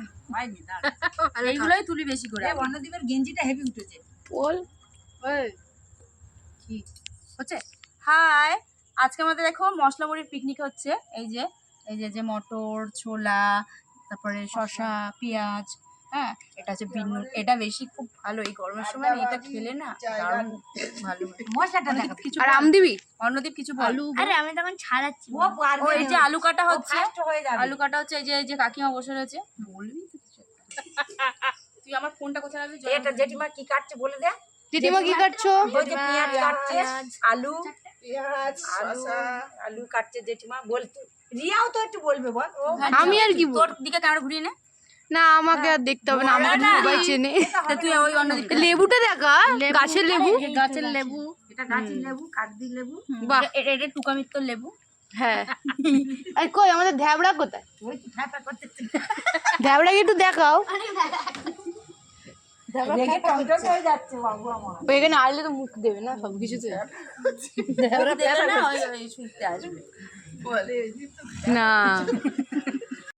এইগুলোই তুলি বেশি করে অন্যদীপের গেঞ্জিটা হেভি উঠেছে। বল। হচ্ছে? হাই আজকে আমাদের দেখো মশলা মুড়ির পিকনিক হচ্ছে। এই যে এই যে যে মটর ছোলা তারপরে শসা পেঁয়াজ হ্যাঁ এটা হচ্ছে বিনুন এটা বেশি খুব ভালো। এই গরমের সময় না এটা খেলে না দারুণ ভালো। মশলাটা কিছু আর। আমদিবি অন্যদীপ কিছু বল। আরে আমি তখন ছাড়াচ্ছি। ও পারবে এই যে আলু কাটা হচ্ছে। হয়ে আলু কাটা হচ্ছে এই যে এই যে কাকিমা বসে রয়েছে। বলবি। তুই আমার ফোনটা কোথায় রাখবি? এটা জেঠিমা কি কাটছে বলে দে। কি কাটছো? ওই যে পেঁয়াজ কাটছে আলু আলু আলু কাটছে জেঠিমা। বল তুই। রিয়াও তো একটু বলবে বল। আমি আর কি তোর দিকে ক্যামেরা ঘুরিয়ে নে। না আমাকে আর দেখতে হবে না আমাকে তো সবাই চেনে। তুই ওই অন্যদিকে লেবুটা দেখা? গাছের লেবু? গাছের লেবু। এটা গাছের লেবু। লেবু বাহ। এটা এটা টুকা লেবু। হ্যাঁ। আর কই আমাদের ধ্যাবড়া কোথায়? ধ্যাবড়াকে একটু দেখাও। হয়ে এখানে আসলে তো মুখ দেবে সব কিছুতে। না।